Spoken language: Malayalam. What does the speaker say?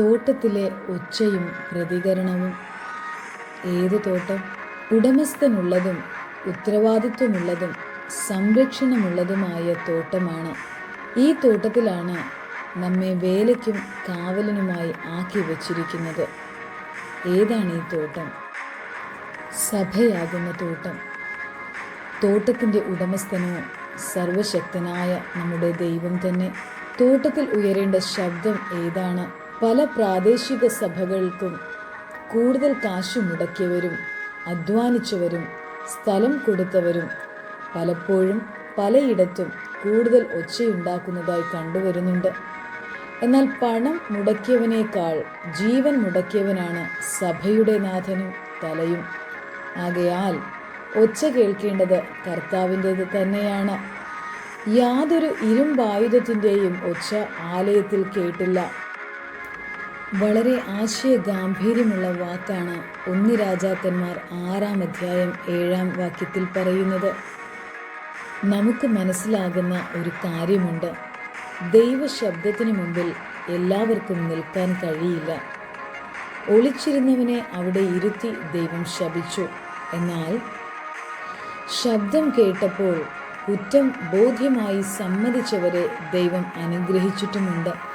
തോട്ടത്തിലെ ഒച്ചയും പ്രതികരണവും ഏത് തോട്ടം? ഉടമസ്ഥനുള്ളതും ഉത്തരവാദിത്വമുള്ളതും സംരക്ഷണമുള്ളതുമായ തോട്ടമാണ്. ഈ തോട്ടത്തിലാണ് നമ്മെ വേലയ്ക്കും കാവലിനുമായി ആക്കി വച്ചിരിക്കുന്നത്. ഏതാണ് ഈ തോട്ടം? സഭയാകുന്ന തോട്ടം. തോട്ടത്തിന്റെ ഉടമസ്ഥനോ സർവശക്തനായ നമ്മുടെ ദൈവം തന്നെ. തോട്ടത്തിൽ ഉയരേണ്ട ശബ്ദം ഏതാണ്? പല പ്രാദേശിക സഭകൾക്കും കൂടുതൽ കാശ് മുടക്കിയവരും അധ്വാനിച്ചവരും സ്ഥലം കൊടുത്തവരും പലപ്പോഴും പലയിടത്തും കൂടുതൽ ഒച്ചയുണ്ടാക്കുന്നതായി കണ്ടുവരുന്നുണ്ട്. എന്നാൽ പണം മുടക്കിയവനേക്കാൾ ജീവൻ മുടക്കിയവനാണ് സഭയുടെ നാഥനും തലയും. ആകയാൽ ഒച്ച കേൾക്കേണ്ടത് കർത്താവിന്റെത് തന്നെയാണ്. യാതൊരു ഇരുമ്പായുധത്തിന്റെയും ഒച്ച ആലയത്തിൽ കേട്ടില്ല. വളരെ ആശയഗാംഭീര്യമുള്ള വാക്കാണ് ഒന്ന് രാജാക്കന്മാർ ആറാം അധ്യായം ഏഴാം വാക്യത്തിൽ പറയുന്നത്. നമുക്ക് മനസ്സിലാകുന്ന ഒരു കാര്യമുണ്ട്. ദൈവശബ്ദത്തിനു മുമ്പിൽ എല്ലാവർക്കും നിൽക്കാൻ കഴിയില്ല. ഒളിച്ചിരുന്നവനെ അവിടെ ഇരുത്തി ദൈവം ശപിച്ചു. എന്നാൽ ശബ്ദം കേട്ടപ്പോൾ കുറ്റം ബോധ്യമായി സമ്മതിച്ചവരെ ദൈവം അനുഗ്രഹിച്ചിട്ടുമുണ്ട്.